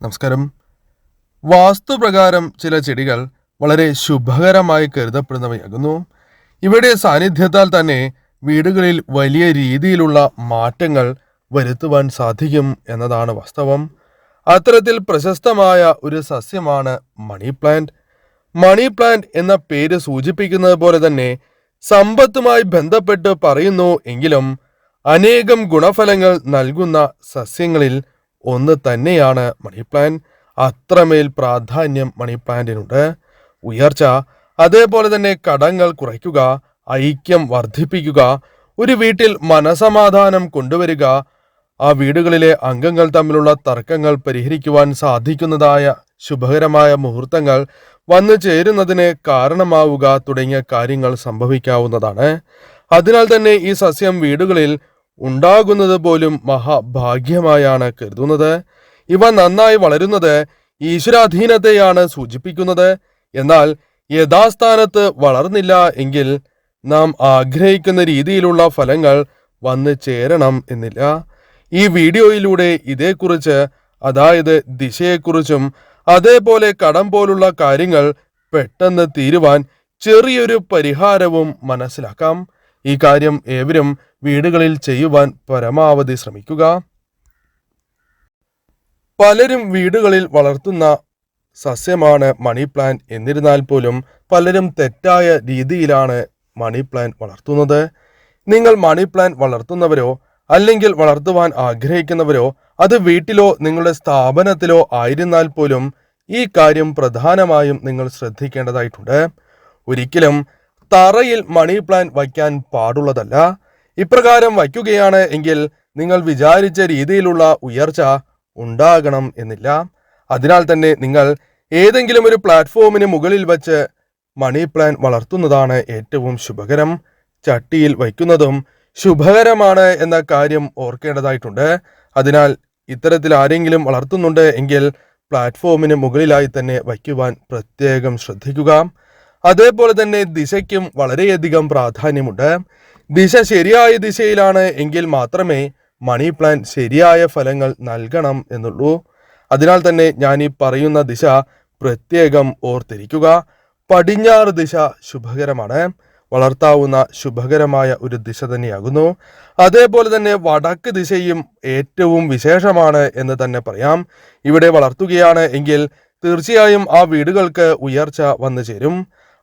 നമസ്കാരം. വാസ്തുപ്രകാരം ചില ചെടികൾ വളരെ ശുഭകരമായി കരുതപ്പെടുന്നവയാകുന്നു. ഇവയുടെ സാന്നിധ്യത്താൽ തന്നെ വീടുകളിൽ വലിയ രീതിയിലുള്ള മാറ്റങ്ങൾ വരുത്തുവാൻ സാധിക്കും എന്നതാണ് വാസ്തവം. അത്തരത്തിൽ പ്രശസ്തമായ ഒരു സസ്യമാണ് മണി പ്ലാന്റ്. മണി പ്ലാന്റ് എന്ന പേര് സൂചിപ്പിക്കുന്നത് പോലെ തന്നെ സമ്പത്തുമായി ബന്ധപ്പെട്ട് പറയുന്നു എങ്കിലും അനേകം ഗുണഫലങ്ങൾ നൽകുന്ന സസ്യങ്ങളിൽ ഒന്ന് തന്നെയാണ് മണി പ്ലാൻ അത്രമേൽ പ്രാധാന്യം മണി പ്ലാന്റിനുണ്ട് ഉയർച്ച അതേപോലെ തന്നെ കടങ്ങൾ കുറയ്ക്കുക ഐക്യം വർദ്ധിപ്പിക്കുക ഒരു വീട്ടിൽ മനസമാധാനം കൊണ്ടുവരിക ആ വീടുകളിലെ അംഗങ്ങൾ തമ്മിലുള്ള തർക്കങ്ങൾ പരിഹരിക്കുവാൻ സാധിക്കുന്നതായ ശുഭകരമായ മുഹൂർത്തങ്ങൾ വന്നു ചേരുന്നതിന് കാരണമാവുക തുടങ്ങിയ കാര്യങ്ങൾ സംഭവിക്കാവുന്നതാണ്. അതിനാൽ തന്നെ ഈ സസ്യം വീടുകളിൽ ഉണ്ടാകുന്നത് പോലും മഹാഭാഗ്യമായാണ് കരുതുന്നത്. ഇവ നന്നായി വളരുന്നത് ഈശ്വരാധീനത്തെയാണ് സൂചിപ്പിക്കുന്നത്. എന്നാൽ യഥാസ്ഥാനത്ത് വളർന്നില്ല എങ്കിൽ നാം ആഗ്രഹിക്കുന്ന രീതിയിലുള്ള ഫലങ്ങൾ വന്നു ചേരണം എന്നില്ല. ഈ വീഡിയോയിലൂടെ ഇതേക്കുറിച്ച് അതായത് ദിശയെക്കുറിച്ചും അതേപോലെ കടം പോലുള്ള കാര്യങ്ങൾ പെട്ടെന്ന് തീരുവാൻ ചെറിയൊരു പരിഹാരവും മനസ്സിലാക്കാം. ഈ കാര്യം ഏവരും വീടുകളിൽ ചെയ്യുവാൻ പരമാവധി ശ്രമിക്കുക. പലരും വീടുകളിൽ വളർത്തുന്ന സസ്യമാണ് മണി പ്ലാന്റ് എന്നിരുന്നാൽ പോലും പലരും തെറ്റായ രീതിയിലാണ് മണി പ്ലാന്റ് വളർത്തുന്നത്. നിങ്ങൾ മണി പ്ലാന്റ് വളർത്തുന്നവരോ അല്ലെങ്കിൽ വളർത്തുവാൻ ആഗ്രഹിക്കുന്നവരോ അത് വീട്ടിലോ നിങ്ങളുടെ സ്ഥാപനത്തിലോ ആയിരുന്നാൽ പോലും ഈ കാര്യം പ്രധാനമായും നിങ്ങൾ ശ്രദ്ധിക്കേണ്ടതായിട്ടുണ്ട്. ഒരിക്കലും തറയിൽ മണി പ്ലാൻ വയ്ക്കാൻ പാടുള്ളതല്ല. ഇപ്രകാരം വയ്ക്കുകയാണ് എങ്കിൽ നിങ്ങൾ വിചാരിച്ച രീതിയിലുള്ള ഉയർച്ച ഉണ്ടാകണം എന്നില്ല. അതിനാൽ തന്നെ നിങ്ങൾ ഏതെങ്കിലും ഒരു പ്ലാറ്റ്ഫോമിന് മുകളിൽ വച്ച് മണി പ്ലാൻ വളർത്തുന്നതാണ് ഏറ്റവും ശുഭകരം. ചട്ടിയിൽ വയ്ക്കുന്നതും ശുഭകരമാണ് എന്ന കാര്യം ഓർക്കേണ്ടതായിട്ടുണ്ട്. അതിനാൽ ഇത്തരത്തിൽ ആരെങ്കിലും വളർത്തുന്നുണ്ട് എങ്കിൽ പ്ലാറ്റ്ഫോമിന് മുകളിലായി തന്നെ വയ്ക്കുവാൻ പ്രത്യേകം ശ്രദ്ധിക്കുക. അതേപോലെ തന്നെ ദിശയ്ക്കും വളരെയധികം പ്രാധാന്യമുണ്ട്. ദിശ ശരിയായ ദിശയിലാണ് എങ്കിൽ മാത്രമേ മണി പ്ലാൻ ശരിയായ ഫലങ്ങൾ നൽകണം എന്നുള്ളൂ. അതിനാൽ തന്നെ ഞാൻ ഈ പറയുന്ന ദിശ പ്രത്യേകം ഓർത്തിരിക്കുക. പടിഞ്ഞാറ് ദിശ ശുഭകരമാണ്. വളർത്താവുന്ന ശുഭകരമായ ഒരു ദിശ തന്നെയാകുന്നു. അതേപോലെ തന്നെ വടക്ക് ദിശയും ഏറ്റവും വിശേഷമാണ് എന്ന് തന്നെ പറയാം. ഇവിടെ വളർത്തുകയാണ് എങ്കിൽ തീർച്ചയായും ആ വീടുകൾക്ക് ഉയർച്ച വന്നു ചേരും.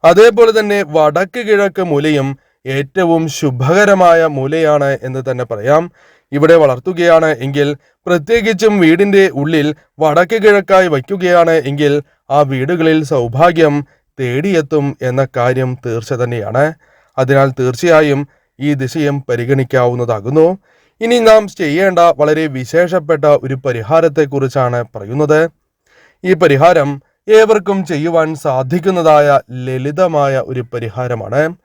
അതേപോലെ തന്നെ വടക്ക് കിഴക്ക് മൂലയും ഏറ്റവും ശുഭകരമായ മൂലയാണ് എന്ന് തന്നെ പറയാം. ഇവിടെ വളർത്തുകയാണ് എങ്കിൽ പ്രത്യേകിച്ചും വീടിന്റെ ഉള്ളിൽ വടക്ക് കിഴക്കായി വയ്ക്കുകയാണ് എങ്കിൽ ആ വീടുകളിൽ സൗഭാഗ്യം തേടിയെത്തും എന്ന കാര്യം തീർച്ച തന്നെയാണ്. അതിനാൽ തീർച്ചയായും ഈ ദിശയും പരിഗണിക്കാവുന്നതാകുന്നു. ഇനി നാം ചെയ്യേണ്ട വളരെ വിശേഷപ്പെട്ട ഒരു പരിഹാരത്തെക്കുറിച്ചാണ് പറയുന്നത്. ഈ പരിഹാരം ഏവർക്കും ചെയ്യുവാൻ സാധിക്കുന്നതായ ലളിതമായ ഒരു പരിഹാരമാണ്.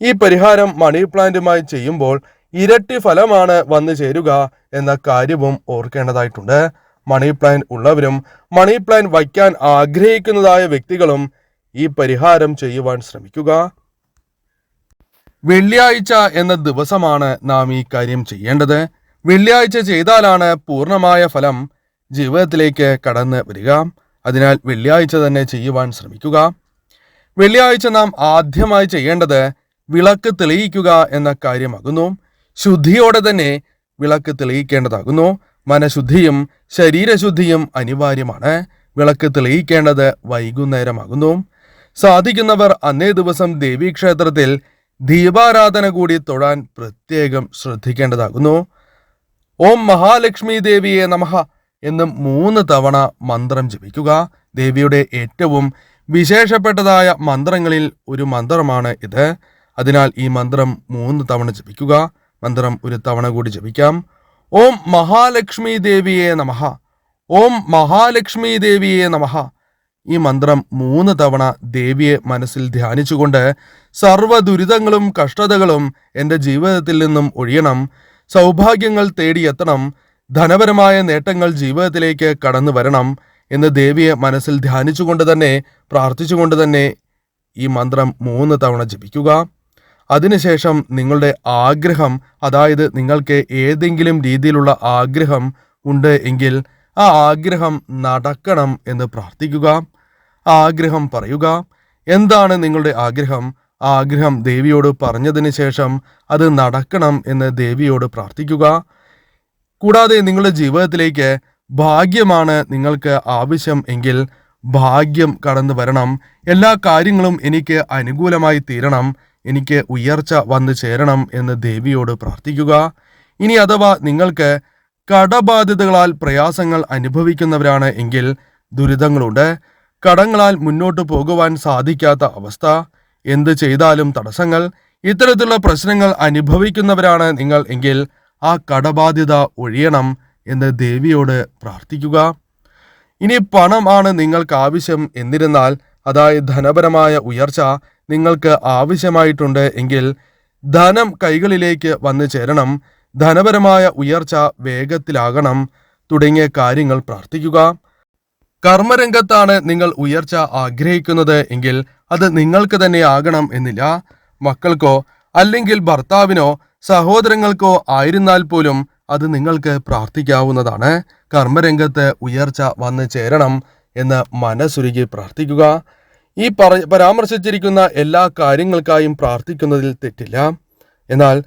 ഈ പരിഹാരം മണി പ്ലാന്റുമായി ചെയ്യുമ്പോൾ ഇരട്ടി ഫലമാണ് വന്നു ചേരുക എന്ന കാര്യവും ഓർക്കേണ്ടതായിട്ടുണ്ട്. മണി പ്ലാൻ ഉള്ളവരും മണി പ്ലാൻ വയ്ക്കാൻ ആഗ്രഹിക്കുന്നതായ വ്യക്തികളും ഈ പരിഹാരം ചെയ്യുവാൻ ശ്രമിക്കുക. വെള്ളിയാഴ്ച എന്ന ദിവസമാണ് നാം ഈ കാര്യം ചെയ്യേണ്ടത്. വെള്ളിയാഴ്ച ചെയ്താലാണ് പൂർണമായ ഫലം ജീവിതത്തിലേക്ക് കടന്ന് വരിക. അതിനാൽ വെള്ളിയാഴ്ച തന്നെ ചെയ്യുവാൻ ശ്രമിക്കുക. വെള്ളിയാഴ്ച നാം ആദ്യമായി ചെയ്യേണ്ടത് വിളക്ക് തെളിയിക്കുക എന്ന കാര്യമാകുന്നു. ശുദ്ധിയോടെ തന്നെ വിളക്ക് തെളിയിക്കേണ്ടതാകുന്നു. മനഃശുദ്ധിയും ശരീരശുദ്ധിയും അനിവാര്യമാണ്. വിളക്ക് തെളിയിക്കേണ്ടത് വൈകുന്നേരമാകുന്നു. സാധിക്കുന്നവർ അന്നേ ദിവസം ദേവീക്ഷേത്രത്തിൽ ദീപാരാധന കൂടി തൊഴാൻ പ്രത്യേകം ശ്രദ്ധിക്കേണ്ടതാകുന്നു. ഓം മഹാലക്ഷ്മി ദേവിയെ നമഃ. എന്ന് മൂന്ന് തവണ മന്ത്രം ജപിക്കുക. ദേവിയുടെ ഏറ്റവും വിശേഷപ്പെട്ടതായ മന്ത്രങ്ങളിൽ ഒരു മന്ത്രമാണ് ഇത്. അതിനാൽ ഈ മന്ത്രം മൂന്ന് തവണ ജപിക്കുക. മന്ത്രം ഒരു തവണ കൂടി ജപിക്കാം. ഓം മഹാലക്ഷ്മി ദേവിയെ നമഃ. ഓം മഹാലക്ഷ്മി ദേവിയെ നമഃ. ഈ മന്ത്രം മൂന്ന് തവണ ദേവിയെ മനസ്സിൽ ധ്യാനിച്ചുകൊണ്ട് സർവ ദുരിതങ്ങളും കഷ്ടതകളും എന്റെ ജീവിതത്തിൽ നിന്നും ഒഴിയണം. സൗഭാഗ്യങ്ങൾ തേടിയെത്തണം. ധനപരമായ നേട്ടങ്ങൾ ജീവിതത്തിലേക്ക് കടന്നു വരണം എന്ന് ദേവിയെ മനസ്സിൽ ധ്യാനിച്ചുകൊണ്ട് തന്നെ പ്രാർത്ഥിച്ചുകൊണ്ട് തന്നെ ഈ മന്ത്രം മൂന്ന് തവണ ജപിക്കുക. അതിനുശേഷം നിങ്ങളുടെ ആഗ്രഹം അതായത് നിങ്ങൾക്ക് ഏതെങ്കിലും രീതിയിലുള്ള ആഗ്രഹം ഉണ്ട് എങ്കിൽ ആ ആഗ്രഹം നടക്കണം എന്ന് പ്രാർത്ഥിക്കുക. ആഗ്രഹം പറയുക. എന്താണ് നിങ്ങളുടെ ആഗ്രഹം? ആഗ്രഹം ദേവിയോട് പറഞ്ഞതിന് ശേഷം അത് നടക്കണം എന്ന് ദേവിയോട് പ്രാർത്ഥിക്കുക. കൂടാതെ നിങ്ങളുടെ ജീവിതത്തിലേക്ക് ഭാഗ്യമാണ് നിങ്ങൾക്ക് ആവശ്യം എങ്കിൽ ഭാഗ്യം കടന്നു വരണം. എല്ലാ കാര്യങ്ങളും എനിക്ക് അനുകൂലമായി തീരണം. എനിക്ക് ഉയർച്ച വന്നു ചേരണം എന്ന് ദേവിയോട് പ്രാർത്ഥിക്കുക. ഇനി അഥവാ നിങ്ങൾക്ക് കടബാധ്യതകളാൽ പ്രയാസങ്ങൾ അനുഭവിക്കുന്നവരാണ് എങ്കിൽ ദുരിതങ്ങളുണ്ട്. കടങ്ങളാൽ മുന്നോട്ട് പോകുവാൻ സാധിക്കാത്ത അവസ്ഥ. എന്ത് ചെയ്താലും തടസ്സങ്ങൾ. ഇത്തരത്തിലുള്ള പ്രശ്നങ്ങൾ അനുഭവിക്കുന്നവരാണ് നിങ്ങൾ എങ്കിൽ ആ കടബാധ്യത ഒഴിയണം എന്ന് ദേവിയോട് പ്രാർത്ഥിക്കുക. ഇനി പണമാണ് നിങ്ങൾക്ക് ആവശ്യം എന്നിരുന്നാൽ അതായത് ധനപരമായ ഉയർച്ച നിങ്ങൾക്ക് ആവശ്യമായിട്ടുണ്ട് എങ്കിൽ ധനം കൈകളിലേക്ക് വന്നു ചേരണം ധനപരമായ ഉയർച്ച വേഗത്തിലാകണം തുടങ്ങിയ കാര്യങ്ങൾ പ്രാർത്ഥിക്കുക. കർമ്മരംഗത്താണ് നിങ്ങൾ ഉയർച്ച ആഗ്രഹിക്കുന്നത് എങ്കിൽ അത് നിങ്ങൾക്ക് തന്നെ ആകണം എന്നില്ല. മക്കൾക്കോ അല്ലെങ്കിൽ ഭർത്താവിനോ സഹോദരങ്ങൾക്കോ ആയിരുന്നാൽ പോലും അത് നിങ്ങൾക്ക് പ്രാർത്ഥിക്കാവുന്നതാണ്. കർമ്മരംഗത്ത് ഉയർച്ച വന്നു ചേരണം എന്ന് മനസ്സുരുകി പ്രാർത്ഥിക്കുക. ഈ പരാമർശിച്ചിരിക്കുന്ന എല്ലാ കാര്യങ്ങൾക്കായും പ്രാർത്ഥിക്കുന്നതിൽ തെറ്റില്ല. എന്നാൽ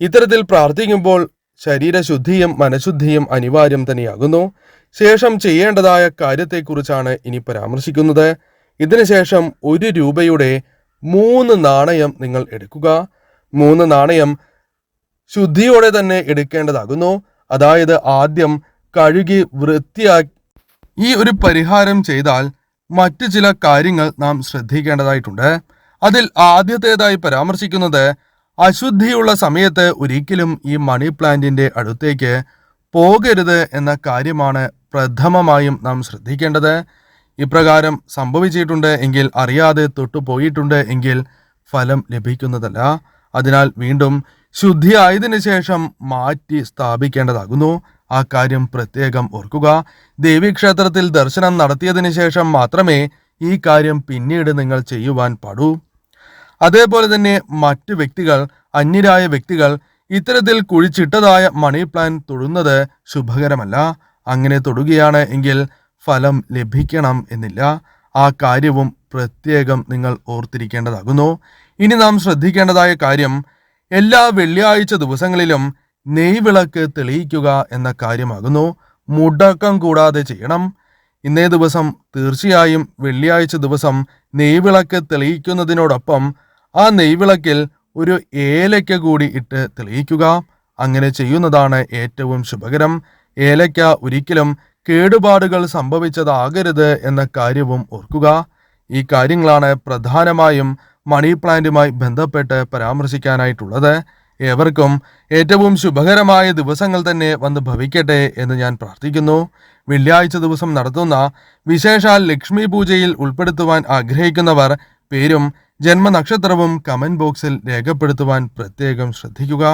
ഇത്തരത്തിൽ പ്രാർത്ഥിക്കുമ്പോൾ ശരീരശുദ്ധിയും മനഃശുദ്ധിയും അനിവാര്യം തന്നെയാകുന്നു. ശേഷം ചെയ്യേണ്ടതായ കാര്യത്തെക്കുറിച്ചാണ് ഇനി പരാമർശിക്കുന്നത്. ഇതിനുശേഷം ഒരു രൂപയുടെ മൂന്ന് നാണയം നിങ്ങൾ എടുക്കുക. മൂന്ന് നാണയം ശുദ്ധിയോടെ തന്നെ എടുക്കേണ്ടതാകുന്നു. അതായത് ആദ്യം കഴുകി വൃത്തിയാക്കി ഈ ഒരു പരിഹാരം ചെയ്താൽ മറ്റു ചില കാര്യങ്ങൾ നാം ശ്രദ്ധിക്കേണ്ടതായിട്ടുണ്ട്. അതിൽ ആദ്യത്തേതായി പരാമർശിക്കുന്നത് അശുദ്ധിയുള്ള സമയത്ത് ഒരിക്കലും ഈ മണി പ്ലാന്റിന്റെ അടുത്തേക്ക് പോകരുത് എന്ന കാര്യമാണ് പ്രഥമമായും നാം ശ്രദ്ധിക്കേണ്ടത്. ഇപ്രകാരം സംഭവിച്ചിട്ടുണ്ട് എങ്കിൽ അറിയാതെ തൊട്ടു പോയിട്ടുണ്ട് എങ്കിൽ ഫലം ലഭിക്കുന്നതല്ല. അതിനാൽ വീണ്ടും ശുദ്ധിയായതിനു ശേഷം മാറ്റി സ്ഥാപിക്കേണ്ടതാകുന്നു. ആ കാര്യം പ്രത്യേകം ഓർക്കുക. ദേവീക്ഷേത്രത്തിൽ ദർശനം നടത്തിയതിനു ശേഷം മാത്രമേ ഈ കാര്യം പിന്നീട് നിങ്ങൾ ചെയ്യുവാൻ പാടൂ. അതേപോലെ തന്നെ മറ്റു വ്യക്തികൾ അന്യരായ വ്യക്തികൾ ഇത്തരത്തിൽ കുഴിച്ചിട്ടതായ മണി പ്ലാൻ തൊടുന്നത് ശുഭകരമല്ല. അങ്ങനെ തൊടുകയാണ് എങ്കിൽ ഫലം ലഭിക്കണം എന്നില്ല. ആ കാര്യവും പ്രത്യേകം നിങ്ങൾ ഓർത്തിരിക്കേണ്ടതാകുന്നു. ഇനി നാം ശ്രദ്ധിക്കേണ്ടതായ കാര്യം എല്ലാ വെള്ളിയാഴ്ച ദിവസങ്ങളിലും നെയ്വിളക്ക് തെളിയിക്കുക എന്ന കാര്യമാകുന്നു. മുടക്കം കൂടാതെ ചെയ്യണം. ഇന്നേ ദിവസം തീർച്ചയായും വെള്ളിയാഴ്ച ദിവസം നെയ്വിളക്ക് തെളിയിക്കുന്നതിനോടൊപ്പം ആ നെയ്വിളക്കിൽ ഒരു ഏലയ്ക്ക കൂടി ഇട്ട് തെളിയിക്കുക. അങ്ങനെ ചെയ്യുന്നതാണ് ഏറ്റവും ശുഭകരം. ഏലയ്ക്ക ഒരിക്കലും കേടുപാടുകൾ സംഭവിച്ചതാകരുത് എന്ന കാര്യവും ഓർക്കുക. ഈ കാര്യങ്ങളാണ് പ്രധാനമായും മണി പ്ലാന്റുമായി ബന്ധപ്പെട്ട് പരാമർശിക്കാനായിട്ടുള്ളത് ഏവർക്കും ഏറ്റവും ശുഭകരമായ ദിവസങ്ങൾ തന്നെ വന്ന് ഭവിക്കട്ടെ എന്ന് ഞാൻ പ്രാർത്ഥിക്കുന്നു. വെള്ളിയാഴ്ച ദിവസം നടത്തുന്ന വിശേഷാൽ ലക്ഷ്മി പൂജയിൽ ഉൾപ്പെടുത്തുവാൻ ആഗ്രഹിക്കുന്നവർ പേരും ജന്മനക്ഷത്രവും കമന്റ് ബോക്സിൽ രേഖപ്പെടുത്തുവാൻ പ്രത്യേകം ശ്രദ്ധിക്കുക.